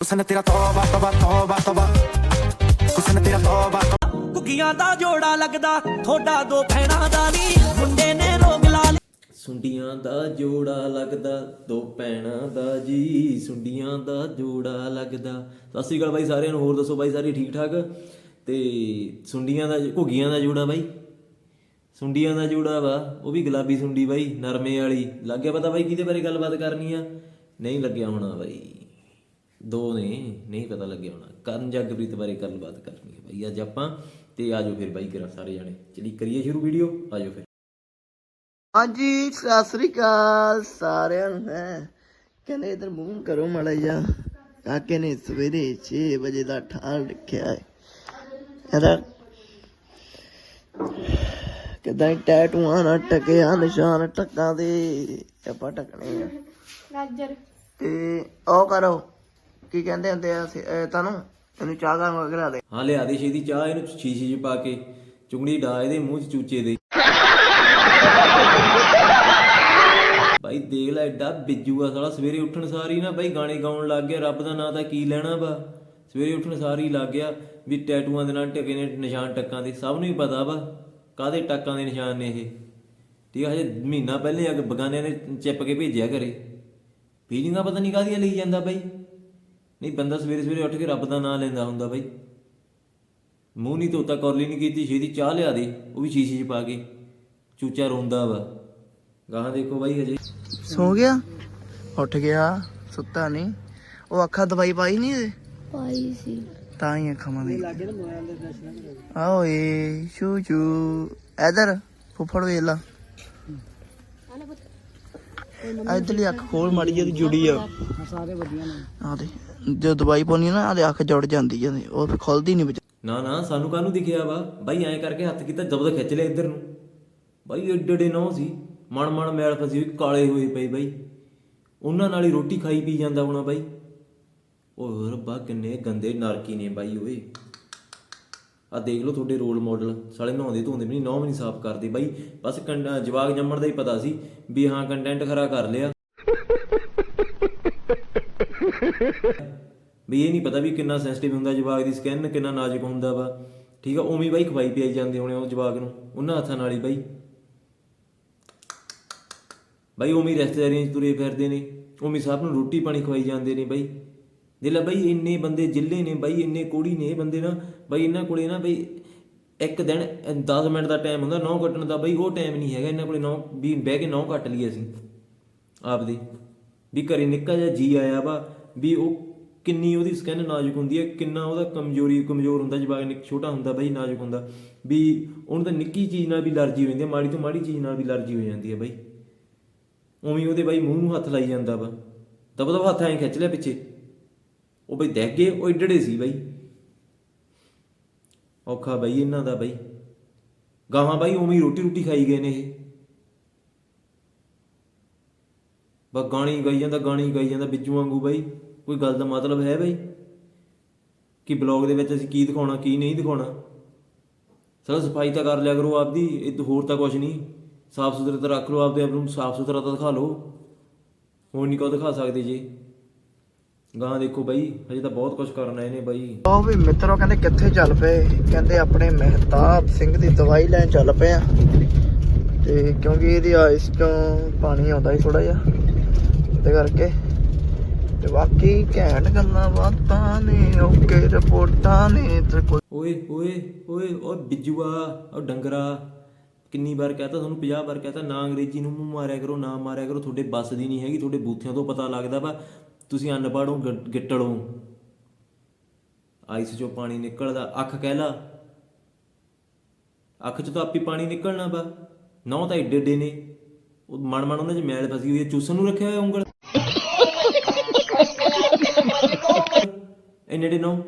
ਹੁਸਨ ਤੇਰਾ ਤੋਬਾ ਤੋਬਾ ਤੋਬਾ ਤੋਬਾ ਹੁਸਨ ਤੇਰਾ ਤੋਬਾ ਕੁੱਕੀਆਂ ਦਾ ਜੋੜਾ ਲੱਗਦਾ ਥੋੜਾ ਦੋ ਭੈਣਾਂ ਦਾ ਨੀ ਮੁੰਡੇ ਨੇ ਰੋਗ ਲਾ ਸੁੰਡੀਆਂ ਦਾ ਜੋੜਾ ਲੱਗਦਾ, ਦੋ ਭੈਣਾਂ ਦਾ ਜੀ, ਸੁੰਡੀਆਂ ਦਾ ਜੋੜਾ ਲੱਗਦਾ। ਸਤਿ ਸ੍ਰੀ ਅਕਾਲ ਬਾਈ ਸਾਰਿਆਂ ਨੂੰ, ਹੋਰ ਦੱਸੋ ਬਾਈ ਸਾਰੇ ਠੀਕ ਠਾਕ? ਤੇ ਸੁੰਡੀਆਂ ਦਾ, ਘੁੱਗੀਆਂ ਦਾ ਜੋੜਾ ਬਾਈ। ਸੁੰਡੀਆਂ ਦਾ ਜੋੜਾ ਵਾ, ਉਹ ਵੀ ਗੁਲਾਬੀ ਸੁੰਡੀ ਬਾਈ, ਨਰਮੇ ਵਾਲੀ। ਲੱਗ ਗਿਆ ਪਤਾ ਬਾਈ ਕਿਹਦੇ ਬਾਰੇ ਗੱਲਬਾਤ ਕਰਨੀ ਆ? ਨਹੀਂ ਲੱਗਿਆ ਹੋਣਾ ਬਾਈ। ਦੋ ਨੇ ਨਹੀਂ ਪਤਾ ਲੱਗਿਆ ਹੋਣਾ। ਕਰਨ ਜਗਪ੍ਰੀਤ ਬਾਰੇ ਗੱਲਬਾਤ ਕਰਨੀ ਹੈ। ਬਾਈ ਅੱਜ ਆਪਾਂ ਤੇ ਆਜੋ ਫਿਰ ਬਾਈ ਕਰਾ ਸਾਰੇ ਜਾਣੇ। ਚਲੀ ਕਰੀਏ ਸ਼ੁਰੂ ਵੀਡੀਓ ਆਜੋ ਫਿਰ। ਹਾਂਜੀ ਸਤਿ ਸ੍ਰੀ ਅਕਾਲ ਸਾਰਿਆਂ ਨੂੰ ਹੈ। ਕਹਿੰਦੇ ਇਧਰ ਮੂੰਹ ਕਰੋ ਮੜਾ ਜਾ ਕਾਕੇ ਨੇ ਸਵੇਰੇ 6 ਵਜੇ ਦਾ ਠਾਲ ਰੱਖਿਆ ਹੈ। ਇਹਦਾ ਕਿਦਾਂ ਟੈਟੂਆਂ ਨਾਲ ਟਕਿਆ ਨਿਸ਼ਾਨ ਟੱਕਾਂ ਦੇ। ਆਪਾਂ ਟਕਣੇ ਆ। ਗਾਜਰ। ਤੇ ਉਹ ਕਰੋ। ਕੀ ਕਹਿੰਦੇ ਹੁੰਦੇ ਆ ਸੇ- ਅਹ ਤੁਹਾਨੂੰ ਇਹਨੂੰ ਚਾਹ ਦਾ ਵਗੈਰਾ ਦੇ। ਹਾਂ, ਲਿਆ ਦੇ ਛੇਤੀ ਚਾਹ, ਇਹਨੂੰ ਸ਼ੀਸ਼ੇ 'ਚ ਪਾ ਕੇ ਚੁੰਗੜੀ ਡਾ ਇਹਦੇ ਮੂੰਹ 'ਚ ਚੂਚੇ ਦੇ। ਬਾਈ, ਦੇਖ ਲੈ ਐਡਾ ਬਿੱਜੂ ਆ ਸਾਲਾ, ਸਵੇਰੇ ਉੱਠਣ ਸਾਰੀ ਨਾ ਬਾਈ ਗਾਣੇ ਗਾਉਣ ਲੱਗ ਗਿਆ, ਰੱਬ ਦਾ ਨਾਂ ਤਾਂ ਕੀ ਲੈਣਾ ਵਾ? ਸਵੇਰੇ ਉੱਠਣ ਸਾਰੀ ਲੱਗ ਗਿਆ ਵੀ ਟੈਟੂਆਂ ਦੇ ਨਾਲ ਟਕੇ ਨੇ ਨਿਸ਼ਾਨ ਟੱਕਾਂ ਦੇ, ਸਭ ਨੂੰ ਹੀ ਪਤਾ ਵਾ ਕਾਦੇ ਟੱਕਾਂ ਦੇ ਨਿਸ਼ਾਨ ਨੇ ਇਹ। ਠੀਕ ਆ, ਹਜੇ ਮਹੀਨਾ ਪਹਿਲੇ ਆ ਕੇ ਬਗਾਨਿਆਂ ਨੇ ਚਿੱਪ ਕੇ ਭੇਜਿਆ ਘਰੇ। ਫੀਲਿੰਗਾਂ ਪਤਾ ਨਹੀਂ ਕਾਹਦੀਆਂ ਲਈ ਜਾਂਦਾ ਬਾਈ। ਨਹੀਂ ਬੰਦਾ ਸਵੇਰੇ ਸਵੇਰੇ ਉੱਠ ਕੇ ਰੱਬ ਦਾ ਨਾਮ ਲੈਂਦਾ ਹੁੰਦਾ ਬਾਈ। ਮੂੰਹ ਨਹੀਂ ਧੋਤਾ ਕਰਲੀ ਨਹੀਂ ਕੀਤੀ ਛੇਤੀ ਚਾਹ ਲਿਆ ਦੇ ਉਹ ਵੀ ਸ਼ੀਸ਼ੇ 'ਚ ਪਾ ਕੇ। ਚੂਚਾ ਰੋਂਦਾ ਵਾ। ਗਾਹਾਂ ਦੇਖੋ ਬਾਈ ਹਜੇ। ਸੋ ਗਿਆ? ਉੱਠ ਗਿਆ ਸੁੱਤਾ ਨਹੀਂ। ਉਹ ਅੱਖਾਂ ਦਵਾਈ ਪਾਈ ਨਹੀਂ ਇਹਦੇ ਪਾਈ ਸੀ। ਤਾਂ ਹੀ ਅੱਖਾਂ ਮਾਂ ਦੀ ਓਏ ਸ਼ੂ ਸ਼ੂ ਇਧਰ ਫੁੱਫੜ ਵੇਖ ਲਾ। ਇਧਰਲੀ ਅੱਖ ਖੋਲ ਮਾੜੀ ਜਿਹੀ ਜੁੜੀ ਆ। ਸਾਰੇ ਵਧੀਆ ਨੇ। ਆ ਦੇ ਜੇ ਦਵਾਈ ਪਾਉਣੀ ਆ ਨਾ ਆਦੇ ਅੱਖ ਜੁੜ ਜਾਂਦੀ ਜਾਂਦੀ ਉਹ ਫਿਰ ਖੁੱਲਦੀ ਨਹੀਂ ਨਾ ਨਾ ਸਾਨੂੰ ਕਾਹਨੂੰ ਦਿਖਿਆ ਵਾ? ਬਾਈ ਐਂ ਕਰਕੇ ਹੱਥ ਕੀਤਾ ਜ਼ਬਰ ਖਿੱਚ ਲਿਆ ਇੱਧਰ ਨੂੰ। ਬਾਈ ਏਡੇ ਏਡੇ ਨੌ ਸੀ। ਮਣ ਮਣ ਮੈਲ ਫਸੀ ਹੋਈ ਕਾਲੇ ਹੋਏ ਪਏ ਬਾਈ। ਉਹਨਾਂ ਨਾਲ ਹੀ ਰੋਟੀ ਖਾਈ ਪੀ ਜਾਂਦਾ ਹੋਣਾ ਬਾਈ। ਓਏ ਰੱਬਾ ਕਿੰਨੇ ਗੰਦੇ ਨਰਕੀ ਨੇ ਬਾਈ ਓਏ। ਆ ਦੇਖ ਲਓ ਤੁਹਾਡੇ ਰੋਲ ਮਾਡਲ ਸਾਲੇ ਨਹਾਉਂਦੇ ਧੋਂਦੇ ਵੀ ਨਹੀਂ ਨੌ ਵੀ ਨਹੀਂ ਸਾਫ਼ ਕਰਦੇ। ਬਾਈ, ਬਸ ਕੰਡਾ ਜਵਾਗ ਜੰਮਣ ਦਾ ਹੀ ਪਤਾ ਸੀ ਵੀ ਹਾਂ ਕੰਟੈਂਟ ਖਰਾ ਕਰ ਲਿਆ। ਵੀ ਇਹ ਨਹੀਂ ਪਤਾ ਵੀ ਕਿੰਨਾ ਸੈਂਸਿਟਿਵ ਹੁੰਦਾ ਜਵਾਗ ਦੀ ਸਕਿਨ ਕਿੰਨਾ ਨਾਜ਼ੁਕ ਹੁੰਦਾ ਵਾ। ਠੀਕ ਆ, ਉਵੇਂ ਬਾਈ ਖਵਾਈ ਪਿਆਈ ਜਾਂਦੇ ਹੋਣੇ ਉਹ ਜਵਾਗ ਨੂੰ, ਉਹਨਾਂ ਹੱਥਾਂ ਨਾਲ ਹੀ ਬਾਈ। ਬਾਈ ਉਵੇਂ ਰਿਸ਼ਤੇਦਾਰੀਆਂ 'ਚ ਤੁਰੇ ਫਿਰਦੇ ਨੇ, ਉਵੇਂ ਹੀ ਸਭ ਨੂੰ ਰੋਟੀ ਪਾਣੀ ਖਵਾਈ ਜਾਂਦੇ ਨੇ ਬਾਈ। ਦਿਲ ਆ ਬਾਈ ਇੰਨੇ ਬੰਦੇ ਜ਼ਿਲ੍ਹੇ ਨੇ ਬਈ, ਇੰਨੇ ਕੋੜੀ ਨੇ ਇਹ ਬੰਦੇ ਨਾ, ਬਈ ਇਹਨਾਂ ਕੋਲੇ ਨਾ ਬਈ ਇੱਕ ਦਿਨ 10 ਮਿੰਟ ਦਾ ਟਾਈਮ ਹੁੰਦਾ ਨੌ ਕੱਟਣ ਦਾ ਬਈ ਉਹ ਟਾਈਮ ਨਹੀਂ ਹੈਗਾ, ਇਹਨਾਂ ਕੋਲੇ ਨੌ ਵੀ ਬਹਿ ਕੇ ਨੌ ਕੱਟ ਲਈਏ ਅਸੀਂ, ਆਪਦੀ। ਵੀ ਘਰੇ ਨਿੱਕਾ ਜਿਹਾ ਜੀ ਆਇਆ ਵਾ, ਵੀ ਉਹ ਕਿੰਨੀ ਉਹਦੀ ਸਕਿਨ ਨਾਜ਼ੁਕ ਹੁੰਦੀ ਹੈ, ਕਿੰਨਾ ਉਹਦਾ ਕਮਜ਼ੋਰੀ, ਕਮਜ਼ੋਰ ਹੁੰਦਾ ਜਵਾਗ ਨਿੱਕ ਛੋਟਾ ਹੁੰਦਾ, ਬਾਈ ਨਾਜ਼ੁਕ ਹੁੰਦਾ, ਵੀ ਉਹਨੂੰ ਤਾਂ ਨਿੱਕੀ ਚੀਜ਼ ਨਾਲ ਵੀ ਅਲਰਜੀ ਹੋ ਜਾਂਦੀ ਹੈ, ਮਾੜੀ ਤੋਂ ਮਾੜੀ ਚੀਜ਼ ਨਾਲ ਵੀ ਅਲਰਜੀ ਹੋ ਜਾਂਦੀ ਹੈ ਬਈ। ਉਵੇਂ ਉਹਦੇ ਬਾਈ ਮੂੰਹ ਨੂੰ ਹੱਥ ਲਾਈ ਜਾਂਦਾ ਵਾ। ਦਬਾ ਦਬਾ ਹੱਥ ਐਂ ਖਿੱਚ ਲਿਆ ਪਿੱਛੇ। ਉਹ ਬਈ ਦੇਖ ਗਏ, ਉਹ ਏਡੜੇ ਸੀ ਬਾਈ। ਔਖਾ ਬਾਈ ਇਹਨਾਂ ਦਾ ਬਾਈ। ਗਾਹਾਂ ਬਾਈ ਉਵੇਂ ਰੋਟੀ ਰੋਟੀ ਖਾਈ ਗਏ ਨੇ ਇਹ। ਬਸ ਗਾਣੀ ਗਾਈ ਜਾਂਦਾ, ਗਾਣੀ ਗਾਈ ਜਾਂਦਾ ਬਿੱਜੂ ਵਾਂਗੂ ਬਾਈ। ਕੋਈ ਗੱਲ ਦਾ ਮਤਲਬ ਹੈ ਬਾਈ? ਕਿ ਬਲੌਗ ਦੇ ਵਿੱਚ ਅਸੀਂ ਕੀ ਦਿਖਾਉਣਾ, ਕੀ ਨਹੀਂ ਦਿਖਾਉਣਾ? ਸਰ ਸਫ਼ਾਈ ਤਾਂ ਕਰ ਲਿਆ ਕਰੋ ਆਪਦੀ, ਇਹ ਹੋਰ ਤਾਂ ਕੁਝ ਨਹੀਂ। ਸਾਫ਼ ਸੁਥਰਾ ਤਾਂ ਰੱਖ ਲਓ ਆਪਦੇ ਆਪ ਨੂੰ, ਸਾਫ਼ ਸੁਥਰਾ ਤਾਂ ਦਿਖਾ ਲਓ। ਹੋਰ ਨਹੀਂ ਕੋ ਦਿਖਾ ਸਕਦੇ ਜੀ। ਗਾਂ ਦੇਖੋ ਬਾਈ ਹਜੇ ਤਾਂ ਬਹੁਤ ਕੁਝ ਕਰਨਾ ਇਹਨੇ ਬਾਈ। ਉਹ ਵੀ ਮਿੱਤਰੋ ਕਹਿੰਦੇ ਕਿੱਥੇ ਚੱਲ ਪਏ? ਕਹਿੰਦੇ ਆਪਣੇ ਮਹਿਤਾਬ ਸਿੰਘ ਦੀ ਦਵਾਈ ਲੈਣ ਚੱਲ ਪਏ ਆ। ਤੇ ਕਿਉਂਕਿ ਇਹਦੀ ਆਇਸ ਚੋਂ ਪਾਣੀ ਆਉਂਦਾ ਹੀ ਥੋੜਾ ਜਿਹਾ ਤੇ ਕਰਕੇ। ਤੇ ਬਾਕੀ ਘੈਂਟ ਗੱਲਾਂ ਬਾਤਾਂ ਨੇ ਓਕੇ ਰਿਪੋਰਟਾਂ ਨੇ ਤੇ ਕੋਈ ਓਏ ਓਏ ਓਏ ਓ ਬਿੱਜੂਆ ਓ ਡੰਗਰਾ ਕਿੰਨੀ ਵਾਰ ਕਹਤਾ ਤੁਹਾਨੂੰ 50 ਵਾਰ ਕਹਤਾ ਨਾ ਅੰਗਰੇਜ਼ੀ ਨੂੰ ਮੂੰਹ ਮਾਰਿਆ ਕਰੋ ਨਾ ਮਾਰਿਆ ਕਰੋ ਤੁਹਾਡੇ ਬੱਸ ਦੀ ਨਹੀਂ ਹੈਗੀ ਤੁਹਾਡੇ ਬੂਥਿਆਂ ਤੋਂ ਪਤਾ ਲੱਗਦਾ ਵਾ। ਤੁਸੀਂ ਅਨਪੜ੍ਹ ਹੋ ਗ- ਗਿੱਟੜ। ਹੋ ਆਈਸ ਚੋਂ ਪਾਣੀ ਨਿਕਲਦਾ, ਅੱਖ ਕਹਿ ਲਾ। ਅੱਖ ਚ ਤਾਂ ਆਪੀ ਪਾਣੀ ਨਿਕਲਣਾ ਵਾ। ਨਹੁੰ ਤਾਂ ਏਡੇ ਏਡੇ ਨੇ। ਉਹ ਮਣ ਮਣ ਉਹਨਾਂ ਚ ਮੈਲ ਫਸੀ ਹੋਈ ਹੈ, ਚੂਸਣ ਨੂੰ ਰੱਖਿਆ ਹੋਇਆ ਉਂਗਲ। ਇੰਨੇ ਡੇ ਨੌ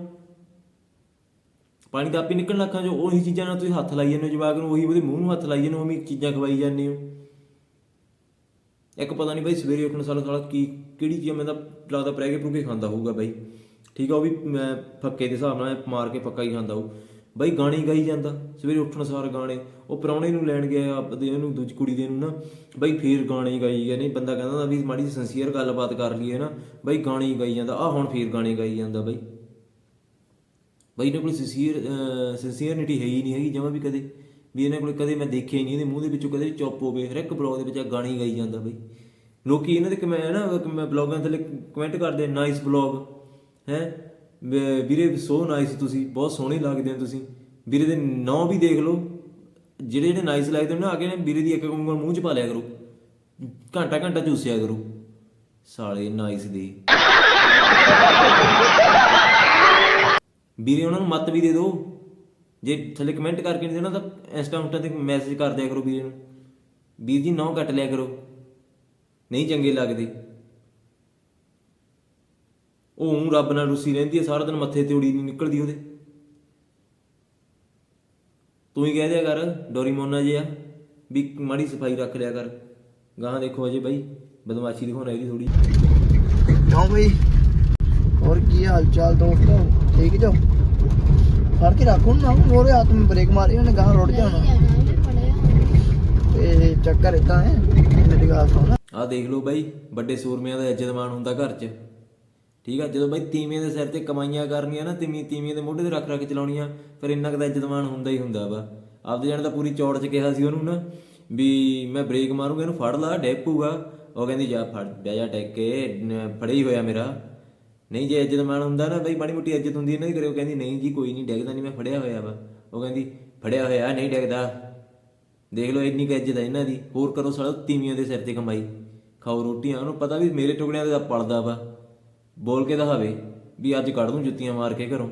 ਪਾਣੀ ਤਾਂ ਆਪੇ ਨਿਕਲਣ ਅੱਖਾਂ ਚੋਂ। ਉਹੀ ਚੀਜ਼ਾਂ ਨਾਲ ਤੁਸੀਂ ਹੱਥ ਲਾਈ ਜਾਂਦੇ ਹੋ ਜਵਾਕ ਨੂੰ, ਉਹੀ ਉਹਦੇ ਮੂੰਹ ਨੂੰ ਹੱਥ ਲਾਈ ਜਾਂਦੇ ਹੋ, ਉਹੀ ਚੀਜ਼ਾਂ ਖਵਾਈ ਜਾਂਦੇ ਹੋ। ਇੱਕ ਪਤਾ ਨਹੀਂ ਬਾਈ ਸਵੇਰੇ ਉੱਠਣ ਸਾਲਾ ਸਾਲਾ ਕੀ, ਕਿਹੜੀ ਚੀਜ਼ ਮੈਨੂੰ ਤਾਂ ਲੱਗਦਾ ਪ੍ਰੈਗੇ ਪ੍ਰੂਗੇ ਖਾਂਦਾ ਹੋਊਗਾ ਬਾਈ। ਠੀਕ ਆ, ਉਹ ਵੀ ਮੈਂ ਫੱਕੇ ਦੇ ਹਿਸਾਬ ਨਾਲ ਮਾਰ ਕੇ ਪੱਕਾ ਹੀ ਖਾਂਦਾ ਹੋਊ। ਬਾਈ ਗਾਣੇ ਗਾਈ ਜਾਂਦਾ, ਸਵੇਰੇ ਉੱਠਣ ਸਾਰ ਗਾਣੇ। ਉਹ ਪ੍ਰਾਹੁਣੇ ਨੂੰ ਲੈਣ ਗਿਆ, ਆਪਦੇ ਉਹਨੂੰ, ਦੂਜੀ ਕੁੜੀ ਦੇ ਨੂੰ ਨਾ, ਬਾਈ ਫੇਰ ਗਾਣੇ ਹੀ ਗਾਈ ਗਿਆ ਨਹੀਂ ਬੰਦਾ ਕਹਿੰਦਾ ਹੁੰਦਾ ਵੀ ਮਾੜੀ ਸਿੰਸੀਅਰ ਗੱਲਬਾਤ ਕਰ ਲਈਏ ਨਾ, ਬਾਈ ਗਾਣੇ ਹੀ ਗਾਈ ਜਾਂਦਾ ਆ ਹੁਣ ਫੇਰ ਗਾਣੇ ਗਾਈ ਜਾਂਦਾ ਬਾਈ। ਬਾਈ ਇਹਨਾਂ ਕੋਲ ਸਿੰਸੀਅਰ ਸਿੰਸੀਅਰਨਿਟੀ ਹੈ ਹੀ ਨਹੀਂ ਹੈਗੀ ਜਮਾਂ ਵੀ ਕਦੇ। ਵੀ ਇਹਨਾਂ ਕੋਲ ਕਦੇ ਮੈਂ ਦੇਖਿਆ ਹੀ ਨਹੀਂ, ਇਹਦੇ ਮੂੰਹ ਦੇ ਵਿੱਚੋਂ ਕਦੇ ਚੁੱਪ ਹੋਵੇ, ਹਰ ਇੱਕ ਬਲੌਗ ਦੇ ਵਿੱਚ ਆਹ ਗਾਣੇ ਗਾਈ ਜਾਂਦਾ ਬਈ। ਲੋਕੀ ਇਹਨਾਂ ਦੇ ਕਮੈ ਨਾ ਮੈਂ ਬਲੌਗਾਂ ਥੱਲੇ ਕਮੈਂਟ ਕਰਦੇ ਨਾਈਸ ਬਲੌਗ ਹੈ? ਵੀਰੇ ਸੋ ਨਾਈਸ ਤੁਸੀਂ, ਬਹੁਤ ਸੋਹਣੇ ਲੱਗਦੇ ਹੋ ਤੁਸੀਂ। ਵੀਰੇ ਦੇ ਨਾਂ ਵੀ ਦੇਖ ਲਓ, ਜਿਹੜੇ ਜਿਹੜੇ ਨਾਈਸ ਲੱਗਦੇ ਨੇ ਆ ਕੇ ਨੇ ਵੀਰੇ ਦੀ ਇੱਕ ਉਂਗਲ ਮੂੰਹ 'ਚ ਪਾ ਲਿਆ ਕਰੋ। ਘੰਟਾ ਘੰਟਾ ਚੂਸਿਆ ਕਰੋ। ਸਾਲੇ ਨਾਈਸ ਦੇ। ਵੀਰੇ, ਉਹਨਾਂ ਨੂੰ ਮੱਤ ਵੀ ਦੇ ਦਿਓ। ਜੇ ਥੱਲੇ ਕਮੈਂਟ ਕਰਕੇ ਨਹੀਂ ਦੇਣਾ ਤਾਂ ਇੰਸਟਾ ਉੰਟਾ ਤੇ ਮੈਸੇਜ ਕਰ ਦਿਆ ਕਰੋ ਵੀਰੇ ਨੂੰ। ਵੀਰ ਜੀ ਨੌ ਕੱਟ ਲਿਆ ਕਰੋ। ਨਹੀਂ ਚੰਗੇ ਲੱਗਦੇ। ਉਹ ਊਂ ਰੱਬ ਨਾਲ ਰੁੱਸੀ ਰਹਿੰਦੀ ਹੈ, ਸਾਰਾ ਦਿਨ ਮੱਥੇ ਤੇ ਉੜੀ ਨਹੀਂ ਨਿਕਲਦੀ ਉਹਦੇ। ਤੂੰ ਹੀ ਕਹਿ ਦਿਆ ਕਰ, ਡੋਰੀਮੋਨਾ ਜਿਹਾ, ਵੀ ਮਾੜੀ ਸਫ਼ਾਈ ਰੱਖ ਲਿਆ ਕਰ। ਗਾਹਾਂ ਦੇਖੋ ਅਜੇ ਬਾਈ, ਬਦਮਾਸ਼ੀ ਦਿਖਾਉਣਾ ਇਹਦੀ ਥੋੜੀ ਕਿਉਂ ਬਈ? ਹੋਰ ਕੀ ਹਾਲ ਚਾਲ ਦੋਸਤੋ? ਠੀਕ ਜੋ? ਫੜ ਕੇ ਰੱਖੋ ਨਾ ਮੋਰੇ ਹੱਥ ਵਿੱਚ ਬ੍ਰੇਕ ਮਾਰੀ, ਉਹਨੇ ਗਾਂ ਰੋੜ ਜਾਣਾ। ਤੇ ਚੱਕਰ ਇਦਾਂ ਹੈ, ਮੇਰੀ ਗੱਲ ਸੁਣ। ਆਹ ਦੇਖ ਲਓ ਬਾਈ, ਵੱਡੇ ਸੂਰਮਿਆਂ ਦਾ ਇੱਜ਼ਤਮਾਨ ਹੁੰਦਾ ਘਰ 'ਚ। ਠੀਕ ਆ, ਜਦੋਂ ਬਾਈ ਤੀਵੀਆਂ ਦੇ ਸਿਰ ਤੇ ਕਮਾਈਆਂ ਕਰਨੀਆਂ ਨਾ, ਤੀਵੀਂ ਤੀਵੀਆਂ ਦੇ ਮੋਢੇ ਤੇ ਰੱਖ ਰੱਖ ਚਲਾਉਣੀਆਂ, ਫਿਰ ਇੰਨਾ ਕੁ ਇੱਜ਼ਤਮਾਨ ਹੁੰਦਾ ਹੀ ਹੁੰਦਾ ਵਾ। ਆਪਦੇ ਜਾਣ ਦਾ ਪੂਰੀ ਚੌੜ 'ਚ ਕਿਹਾ ਸੀ ਉਹਨੂੰ ਨਾ, ਵੀ ਮੈਂ ਬ੍ਰੇਕ ਮਾਰੂੰਗਾ, ਇਹਨੂੰ ਫੜ ਲਾ, ਡੇਪੂਗਾ। ਉਹ ਕਹਿੰਦੀ, ਜਾ ਫੜ ਜਾ ਟੈਕ ਕੇ, ਨ- ਫੜਿਆ ਹੀ ਹੋਇਆ ਮੇਰਾ। ਨਹੀਂ ਜੇ ਇੱਜ਼ਤਮਾਨ ਹੁੰਦਾ ਨਾ ਬਈ ਮਾੜੀ ਮੋਟੀ ਇੱਜ਼ਤ ਹੁੰਦੀ ਇਹਨਾਂ ਦੀ ਕਰੇ ਉਹ ਕਹਿੰਦੀ ਨਹੀਂ ਜੀ ਕੋਈ ਨਹੀਂ ਡਿੱਗਦਾ ਨਹੀਂ ਮੈਂ ਫੜਿਆ ਹੋਇਆ ਵਾ। ਉਹ ਕਹਿੰਦੀ ਫੜਿਆ ਹੋਇਆ ਨਹੀਂ ਡਿੱਗਦਾ। ਦੇਖ ਲਓ ਇੰਨੀ ਕੁ ਇੱਜ਼ਤ ਹੈ ਇਹਨਾਂ ਦੀ। ਹੋਰ ਕਰੋ ਸਾਲੋ ਤੀਵੀਆਂ ਦੇ ਸਿਰ ਤੇ ਕਮਾਈ। ਖਾਓ ਰੋਟੀਆਂ ਉਹਨੂੰ ਪਤਾ ਵੀ ਮੇਰੇ ਟੁਕੜਿਆਂ ਦਾ ਪਲਦਾ ਵਾ। ਬੋਲ ਕੇ ਦਿਖਾਵੇ ਵੀ ਅੱਜ ਕੱਢ ਦੂੰ ਜੁੱਤੀਆਂ ਮਾਰ ਕੇ ਘਰੋਂ।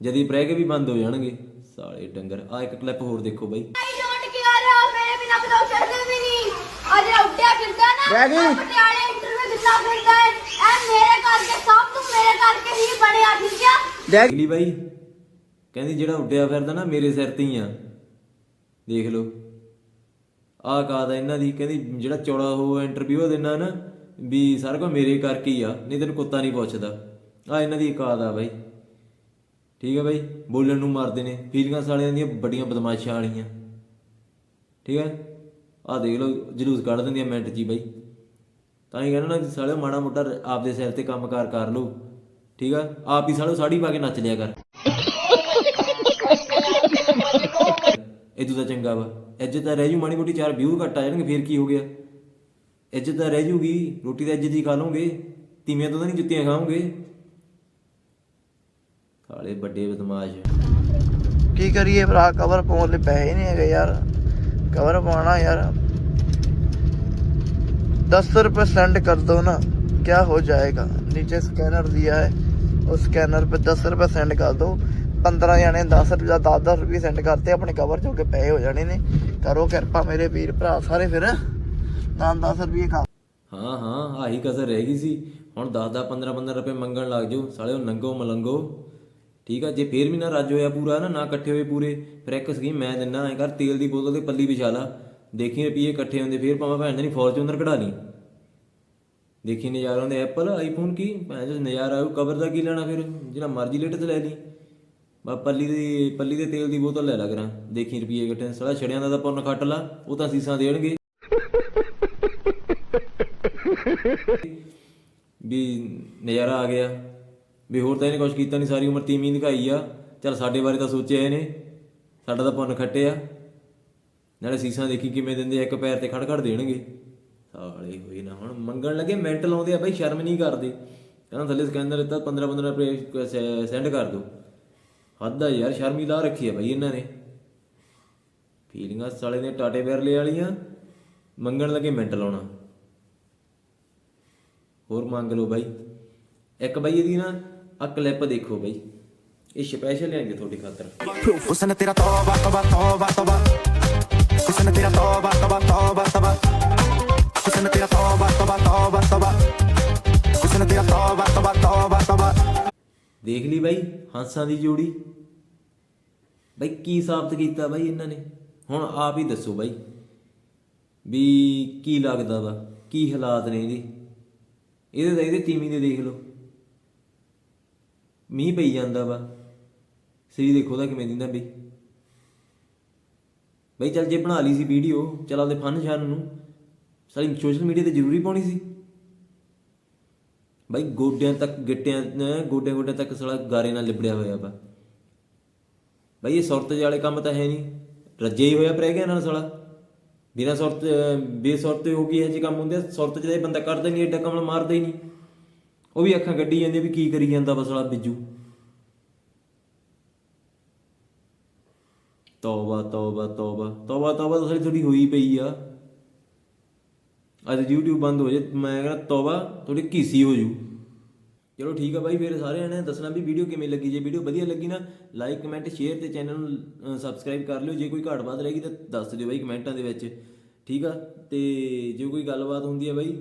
ਜਦੀ ਪ੍ਰਹਿ ਕੇ ਵੀ ਬੰਦ ਹੋ ਜਾਣਗੇ। ਸਾਲੇ ਡੰਗਰ ਆ ਇੱਕ ਕਲਿੱਪ ਹੋਰ ਦੇਖੋ ਬਾਈ। ਲੋਟ ਕੇ ਆ ਰਿਹਾ ਮੇਰੇ ਬਿਨਾ ਬਤਾਓ ਛੱਡਦੇ ਵੀ ਨਹੀਂ। ਅੱਜ ਉੱਡਿਆ ਫਿਰਦਾ ਨਾ ਰਹਿ ਗਈ। ਪਟਿਆਲੇ ਇੰਟਰਵਿਊ ਦਿੱਤਾ ਫਿਰਦਾ ਹੈ ਇਹ ਮੇਰੇ ਕਰਕੇ ਸਭ ਤੋਂ ਮੇਰੇ ਕਰਕੇ ਹੀ ਬਣਿਆ ਠੀਕ ਆ? ਡੈਗ ਅਗਲੀ ਬਾਈ ਕਹਿੰਦੀ ਜਿਹੜਾ ਉੱਡਿਆ ਫਿਰਦਾ ਨਾ ਮੇਰੇ ਸਿਰ ਤੇ ਹੀ ਆ। ਦੇਖ ਲਓ। ਆਹ ਕਾਦਾ ਇਹਨਾਂ ਦੀ ਕਹਿੰਦੀ ਜਿਹੜਾ ਚੌੜਾ ਹੋ ਇੰਟਰਵਿਊ ਦੇਣਾ ਨਾ ਵੀ ਸਾਰਾ ਕੁਝ ਮੇਰੇ ਕਰਕੇ ਹੀ ਆ ਨਹੀਂ ਤੈਨੂੰ ਕੁੱਤਾ ਨਹੀਂ ਪੁੱਛਦਾ। ਆ ਇਹਨਾਂ ਦੀ ਕਾਦ ਆ ਬਾਈ। ਠੀਕ ਆ ਬਾਈ ਬੋਲਣ ਨੂੰ ਮਾਰਦੇ ਨੇ। ਫੀਲਿੰਗਾਂ ਸਾਲਿਆਂ ਦੀਆਂ ਵੱਡੀਆਂ ਬਦਮਾਸ਼ਾਂ ਵਾਲੀਆਂ। ਠੀਕ ਹੈ ਆ ਦੇਖ ਲਓ ਜਲੂਸ ਕੱਢ ਦਿੰਦੀਆਂ ਮਿੰਟ 'ਚ ਹੀ ਬਾਈ। ਤਾਂ ਹੀ ਕਹਿੰਦਾ ਨਾ ਸਾਲਿਓ ਮਾੜਾ ਮੋਟਾ ਆਪਦੇ ਸਿਰ ਤੇ ਕੰਮਕਾਰ ਕਰ ਲਓ। ਠੀਕ ਆ? ਆਪ ਹੀ ਸਾਲਿਓ ਸਾੜੀ ਪਾ ਕੇ ਨੱਚ ਲਿਆ ਕਰ। ਇਹ ਤਾਂ ਚੰਗਾ ਵਾ। ਇੱਜ਼ਤ ਤਾਂ ਰਹਿ ਜੂ, ਮਾੜੀ ਮੋਟੀ ਚਾਰ ਵਿਊ ਘਟ ਜਾਣਗੇ, ਫੇਰ ਕੀ ਹੋ ਗਿਆ? ਇੱਜ਼ਤ ਤਾਂ ਰਹਿ ਜੂਗੀ, ਰੋਟੀ ਤਾਂ ਇੱਜ਼ਤ ਦੀ ਖਾ ਲਓਗੇ। ਤੀਵੀਆਂ ਤੋਂ ਤਾਂ ਨਹੀਂ ਜੁੱਤੀਆਂ ਖਾਓਗੇ। ਕਾਲੇ ਵੱਡੇ ਬਦਮਾਸ਼। ਕੀ ਕਰੀਏ ਭਰਾ ਕਵਰ ਪਾਉਣ ਲਈ ਪੈਸੇ ਨਹੀਂ ਹੈਗੇ ਯਾਰ। ਕਵਰ ਪਾਉਣਾ ਯਾਰ। दस रुपये सेंड कर दो ना क्या हो जाएगा नीचे स्कैनर दिया है उस स्कैनर पे दस रुपये सेंड कर दो पंद्रह जाने दस रुपये दस दस रुपये सेंड करते अपने कवर चो के पैसे हो जाने ने करो किरपा मेरे वीर भरा सारे फिर दस दस रुपये खा ਹਾਂ ਹਾਂ ਆਹੀ ਕਸਰ ਰਹਿ ਗਈ ਸੀ ਹੁਣ 10 10 15 15 ਰੁਪਏ ਮੰਗਣ ਲੱਗ ਜਾਓ ਸਾਲੇ ਉਹ ਨੰਗੋ ਮਲੰਗੋ ਠੀਕ ਆ ਜੇ ਫੇਰ ਵੀ ਨਾ ਰੱਜ ਹੋਇਆ ਪੂਰਾ ਨਾ ਨਾ ਇਕੱਠੇ ਹੋਏ ਪੂਰੇ ਫਿਰ ਇੱਕ ਸਕੀਮ ਮੈਂ ਦਿੰਨਾ ਐ ਕਰ ਤੇਲ ਦੀ ਬੋਤਲ ਤੇ ਪੱਲੀ ਵਿਛਾ ਲਾ ਦੇਖੀ ਰੁਪਏ ਇਕੱਠੇ ਹੁੰਦੇ, ਫਿਰ ਭਾਵੇਂ ਭੈਣ ਨਹੀਂ ਫੋਰਚੂਨਰ ਕਢਾ ਲਈ। ਦੇਖੀ ਨਜ਼ਾਰਾ ਹੁੰਦੇ, ਐਪਲ ਆਈਫੋਨ ਕੀ? ਭੈਣ ਜੋ ਨਜ਼ਾਰਾ ਆਊ ਕਵਰ ਦਾ ਕੀ ਲੈਣਾ ਫਿਰ? ਜਿਹੜਾ ਮਰਜ਼ੀ ਲਿਟ ਤੇ ਲੈ ਲਈ। ਬਾ ਪੱਲੀ ਦੀ, ਪੱਲੀ ਦੇ ਤੇਲ ਦੀ ਬੋਤਲ ਲੈ ਲਾ ਦੇਖੀ ਰੁਪਏ ਇਕੱਠੇ, ਸਾਲਾ ਛੜਿਆਂ ਦਾ ਤਾਂ ਪੁੰਨ ਖੱਟ ਲਾ, ਉਹ ਤਾਂ ਸੀਸਾਂ ਦੇਣਗੇ। ਵੀ ਨਜ਼ਾਰਾ ਆ ਗਿਆ। ਵੀ ਹੋਰ ਤਾਂ ਇਹਨੇ ਕੁਝ ਕੀਤਾ ਨਹੀਂ ਸਾਰੀ ਉਮਰ ਤੀਵੀਂ ਦਿਖਾਈ ਆ। ਚਲ ਸਾਡੇ ਬਾਰੇ ਤਾਂ ਸੋਚਿਆ ਇਹਨੇ। ਸਾਡਾ ਤਾਂ ਪੁੰਨ ਖੱਟਿਆ। ਨਾਲੇ ਸੀਸਾਂ ਦੇਖੀ ਕਿਵੇਂ ਦਿੰਦੇ ਆ, ਇੱਕ ਪੈਰ ਤੇ ਖੜ ਖੜ ਦੇਣਗੇ। ਸਾਲੇ ਹੋਏ ਨਾ ਹੁਣ ਮੰਗਣ ਲੱਗੇ ਮਿੰਟ ਲਾਉਂਦੇ ਆ ਬਾਈ ਸ਼ਰਮ ਨਹੀਂ ਕਰਦੇ। ਕਹਿੰਦਾ ਥੱਲੇ ਸਕੈਨਰ ਦਿੱਤਾ 15 15 ਰੁਪਏ ਸੈਂਡ ਕਰ ਦੋ ਹੱਦ ਆ ਯਾਰ ਸ਼ਰਮ ਹੀ ਲਾ ਰੱਖੀ ਆ ਬਾਈ ਇਹਨਾਂ ਨੇ। ਫੀਲਿੰਗਾਂ ਸਾਲੇ ਨੇ ਟਾਟੇ ਬੈਰਲੇ ਵਾਲੀਆਂ ਮੰਗਣ ਲੱਗੇ ਮਿੰਟ ਲਾਉਣਾ। ਹੋਰ ਮੰਗ ਲਓ ਬਾਈ। ਇੱਕ ਬਾਈ ਇਹਦੀ ਨਾ ਆ ਕਲਿੱਪ ਦੇਖੋ ਬਾਈ। ਇਹ ਸਪੈਸ਼ਲ ਲਿਆਂਗੇ ਤੁਹਾਡੀ ਖਾਤਰ। ਹੁਸਨ ਤੇਰਾ ਤੋਬਾ ਤੋਬਾ ਤੋਬਾ ਤੋਬਾ। ਹੁਸਨ ਤੇਰਾ ਤੋਬਾ ਤੋਬਾ ਤੋਬਾ ਤੋਬਾ ਹੁਸਨ ਤੇਰਾ ਤੋਬਾ ਤੋਬਾ ਤੋਬਾ ਤੋਬਾ ਹੁਸਨ ਤੇਰਾ ਤੋਬਾ ਤੋਬਾ ਤੋਬਾ ਤੋਬਾ ਦੇਖ ਲਈ ਬਾਈ, ਹੰਸਾਂ ਦੀ ਜੋੜੀ। ਬਾਈ, ਕੀ ਸਾਬਤ ਕੀਤਾ ਬਾਈ ਇਹਨਾਂ ਨੇ? ਹੁਣ ਆਪ ਹੀ ਦੱਸੋ ਬਾਈ, ਵੀ ਕੀ ਲੱਗਦਾ ਵਾ? ਕੀ ਹਾਲਾਤ ਨੇ ਇਹਦੇ? ਇਹਦੇ ਤਾਂ ਇਹਦੇ ਤੀਵੀਂ ਦੇ ਦੇਖ ਲਓ। ਮੀਂਹ ਪਈ ਜਾਂਦਾ ਵਾ। ਸਰੀਰ ਦੇਖੋ ਤਾਂ ਕਿਵੇਂ ਦਿੰਦਾ ਬਈ। ਬਈ ਚੱਲ ਜੇ ਬਣਾ ਲਈ ਸੀ ਵੀਡੀਓ, ਚੱਲ ਆਪਦੇ ਫਨ ਸ਼ਾਨ ਨੂੰ। ਸਾਰੀ ਸੋਸ਼ਲ ਮੀਡੀਆ ਤੇ ਜ਼ਰੂਰੀ ਪਾਉਣੀ ਸੀ। ਬਈ ਗੋਡਿਆਂ ਤੱਕ, ਗਿੱਟਿਆਂ ਗੋਡੇ ਗੋਡੇ ਤੱਕ ਸਾਲਾ ਗਾਰੇ ਨਾਲ ਲਿਬੜਿਆ ਹੋਇਆ ਵਾ। ਬਈ ਇਹ ਸੁਰਤ ਜਿਹੇ ਵਾਲੇ ਕੰਮ ਤਾਂ ਹੈ ਨਹੀਂ। ਰੱਜੇ ਹੀ ਹੋਇਆ ਪੈ ਗਿਆ ਨਾਲ ਸਾਲਾ। ਬਿਨਾਂ ਸੁਰਤ ਅਹ ਬੇਸੁਰਤ ਹੋ ਗਈ ਇਹ ਜੇ ਕੰਮ ਹੁੰਦੇ ਸੁਰਤ ਜਿਹਦਾ ਬੰਦਾ ਕਰਦਾ ਨਹੀਂ ਐਡਾ ਕਮਲ ਮਾਰਦਾ ਹੀ ਨਹੀਂ। ਉਹ ਵੀ ਅੱਖਾਂ ਕੱਢੀ ਜਾਂਦੇ ਵੀ ਕੀ ਕਰੀ ਜਾਂਦਾ ਬਸ ਸਾਲਾ ਬਿੱਜੂ। ਤੌਬਾ ਤੌਬਾ ਤੌਬਾ। ਤੌਬਾ ਤੌਬਾ ਤਾਂ ਸਾਰੀ ਥੋੜੀ ਹੋਈ ਪਈ ਆ। ਅੱਜ YouTube ਬੰਦ ਹੋ ਜੇ, ਮੈਂ ਕਹਿੰਦਾ ਤੌਬਾ ਥੋੜੀ ਘੀਸੀ ਹੋ ਜੂ। ਚਲੋ ਠੀਕ ਆ ਬਾਈ, ਫਿਰ ਸਾਰਿਆਂ ਨੇ ਦੱਸਣਾ ਵੀ ਵੀਡੀਓ ਕਿਵੇਂ ਲੱਗੀ। ਜੇ ਵੀਡੀਓ ਵਧੀਆ ਲੱਗੀ ਨਾ ਲਾਈਕ ਕਮੈਂਟ ਸ਼ੇਅਰ ਤੇ ਚੈਨਲ ਨੂੰ ਸਬਸਕ੍ਰਾਈਬ ਕਰ ਲਿਓ। ਜੇ ਕੋਈ ਘਾਟ ਬਾਤ ਰਹੇਗੀ ਤਾਂ ਦੱਸ ਦਿਓ ਬਾਈ ਕਮੈਂਟਾਂ ਦੇ ਵਿੱਚ। ਠੀਕ ਆ? ਤੇ ਜੇ ਕੋਈ ਗੱਲਬਾਤ ਹੁੰਦੀ ਹੈ ਬਾਈ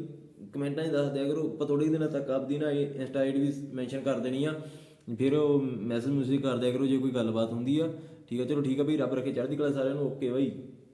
ਕਮੈਂਟਾਂ 'ਚ ਦੱਸ ਦਿਆ ਕਰੋ। ਆਪਾਂ ਥੋੜੇ ਦਿਨਾਂ ਤੱਕ ਆਪਦੀ ਨਾ ਇੰਸਟਾ ਆਈਡੀ ਵੀ ਮੈਂਸ਼ਨ ਕਰ ਦੇਣੀ ਆ। ਫਿਰ ਉਹ ਮੈਸੇਜ ਮੈਸੇਜ ਕਰ ਦਿਆ ਕਰੋ ਜੇ ਕੋਈ ਗੱਲਬਾਤ ਹੁੰਦੀ ਆ। ਠੀਕ ਆ ਚਲੋ ਠੀਕ ਆ ਬਈ ਰੱਬ ਰੱਖੇ ਚੜ੍ਹਦੀ ਕਲਾ ਸਾਰਿਆਂ ਨੂੰ ਓਕੇ ਬਾਈ।